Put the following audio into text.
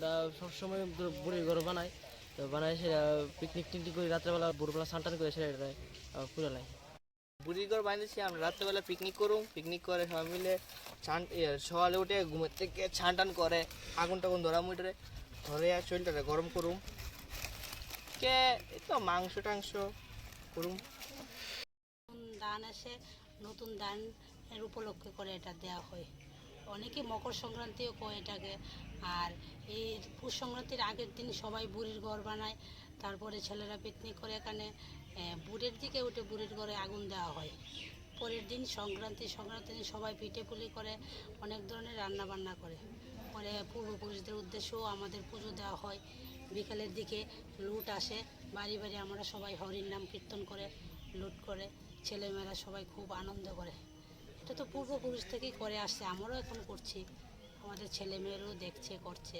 আমরা সবসময় ধরো বুড়ির ঘর বানাই তো বানাই সেটা পিকনিক টিকনিক করি রাত্রেবেলা ভোরবেলা স্নান টান করে সেটা পুরো লাই বুড়ির ঘর বানিয়েছি আমরা রাত্রেবেলা পিকনিক করুম পিকনিক করে সবাই মিলে ছান সকালে উঠে ঘুমের থেকে ছান টান করে আগুন টাগুন ধরা মুটরে ধরে আর শরীরটা গরম করুম। কে এই তো মাংস টাংস করুম। নতুন ধান আসে নতুন ধান এর উপলক্ষে করে এটা দেওয়া হয়। অনেকে মকর সংক্রান্তিও কয় এটাকে। আর এই পুষ সংক্রান্তির আগের দিন সবাই বুড়ির ঘর বানায়, তারপরে ছেলেরা পিকনিক করে এখানে। বুড়ের দিকে উঠে বুড়ির ঘরে আগুন দেওয়া হয়। পরের দিন সংক্রান্তি সংক্রান্তির দিন সবাই পিঠে পুলি করে, অনেক ধরনের রান্না বান্না করে। পরে পূর্বপুরুষদের উদ্দেশ্যেও আমাদের পুজো দেওয়া হয়। বিকালের দিকে লুট আসে, বাড়ি বাড়ি আমরা সবাই হরির নাম কীর্তন করে, লুট করে। ছেলেমেয়েরা সবাই খুব আনন্দ করে। এটা তো পূর্বপুরুষ থেকেই করে আসছে আমরাও এখন করছি। আমাদের ছেলে মেয়েরাও দেখছে করছে।